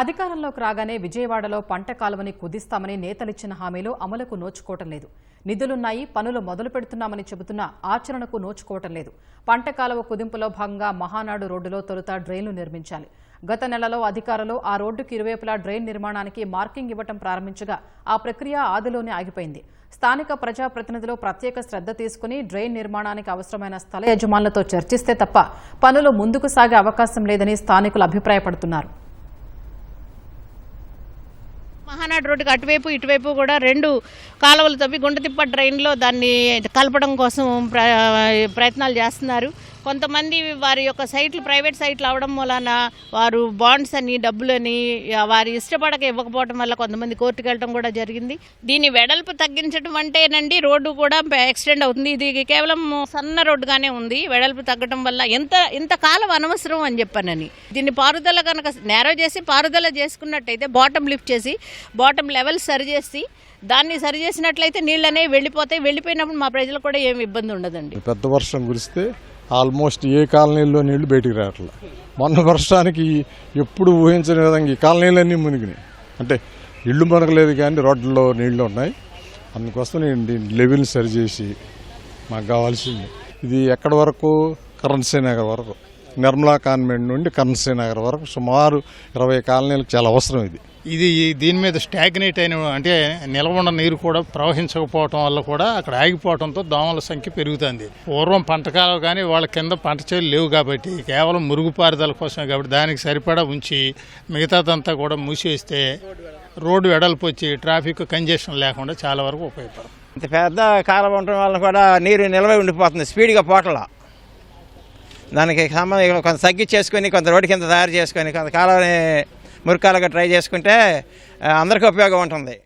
అధికారంలోకి రాగానే విజయవాడలో పంట కాలువని కుదిస్తామని నేతలిచ్చిన హామీలు అమలుకు నోచుకోవటం లేదు. నిధులున్నాయి పనులు మొదలు పెడుతున్నామని చెబుతున్న ఆచరణకు నోచుకోవటం లేదు. పంట కాలువ కుదింపులో భాగంగా మహానాడు రోడ్డులో తొలుత డ్రైన్లు నిర్మించాలి. గత నెలలో అధికారులు ఆ రోడ్డుకు ఇరువైపులా డ్రైన్ నిర్మాణానికి మార్కింగ్ ఇవ్వటం ప్రారంభించగా ఆ ప్రక్రియ ఆదిలోనే ఆగిపోయింది. స్థానిక ప్రజాప్రతినిధులు ప్రత్యేక శ్రద్ధ తీసుకుని డ్రైన్ నిర్మాణానికి అవసరమైన స్థల యజమానులతో చర్చిస్తే తప్ప పనులు ముందుకు సాగే అవకాశం లేదని స్థానికులు అభిప్రాయపడుతున్నారు. మహానాడు రోడ్డుకి అటువైపు ఇటువైపు కూడా రెండు కాలువలు తవ్వి గుండతిప్ప డ్రైన్లో దాన్ని కలపడం కోసం ప్ర ప్రయత్నాలు చేస్తున్నారు. కొంతమంది వారి యొక్క సైట్లు ప్రైవేట్ సైట్లు అవడం మూలాన వారు బాండ్స్ అని డబ్బులని వారి ఇష్టపడక ఇవ్వకపోవడం వల్ల కొంతమంది కోర్టుకు వెళ్ళడం కూడా జరిగింది. దీని వెడల్పు తగ్గించడం అంటేనండి రోడ్డు కూడా ఎక్స్టెండ్ అవుతుంది. ఇది కేవలం సన్న రోడ్డుగానే ఉంది. వెడల్పు తగ్గడం వల్ల ఎంత ఇంత కాలం అనవసరం అని చెప్పానని. దీన్ని పారుదల కనుక నేరో చేసి పారుదల చేసుకున్నట్టయితే బాటమ్ లిఫ్ట్ చేసి బాటమ్ లెవెల్ సరి చేసి దాన్ని సరి చేసినట్లయితే నీళ్ళు అనేవి వెళ్ళిపోతాయి. వెళ్ళిపోయినప్పుడు మా ప్రజలకు కూడా ఏమి ఇబ్బంది ఉండదండి. పెద్ద వర్షం కురిస్తే ఆల్మోస్ట్ ఏ కాలనీల్లో నీళ్ళు బయటికి రావట్లే. మొన్న వర్షానికి ఎప్పుడు ఊహించని విధంగా ఈ కాలనీలన్నీ మునిగినాయి. అంటే ఇళ్ళు మునగలేదు కానీ రోడ్లలో నీళ్ళు ఉన్నాయి. అందుకోసం నేను లెవెల్ని సరిచేసి మాకు కావాల్సింది. ఇది ఎక్కడి వరకు? కరెన్సీ నగర్ వరకు. నిర్మలా కాన్వెంట్ నుండి కరెన్సీ నగర్ వరకు సుమారు ఇరవై కాలనీలకు చాలా అవసరం ఇది. ఇది దీని మీద స్టాగ్నేట్ అయిన అంటే నిల్వ ఉన్న నీరు కూడా ప్రవహించకపోవటం వల్ల కూడా అక్కడ ఆగిపోవడంతో దోమల సంఖ్య పెరుగుతుంది. పూర్వం పంట కాలం కానీ వాళ్ళ కింద పంట చేలు లేవు కాబట్టి కేవలం మురుగుపారుదల కోసమే కాబట్టి దానికి సరిపడా ఉంచి మిగతాదంతా కూడా మూసేస్తే రోడ్డు వెడల్పు వచ్చి ట్రాఫిక్ కంజెషన్ లేకుండా చాలా వరకు ఉపయోగపడుతుంది. ఇంత పెద్ద కాలువ ఉండటం వల్ల కూడా నీరు నిల్వ ఉండిపోతుంది స్పీడ్గా పోటల. దానికి సంబంధం కొంత తగ్గించేసుకొని కొంత రోడ్డు కింద తయారు చేసుకొని కొంత కాలువని మురికాలుగా ట్రై చేసుకుంటే అందరికీ ఉపయోగం ఉంటుంది.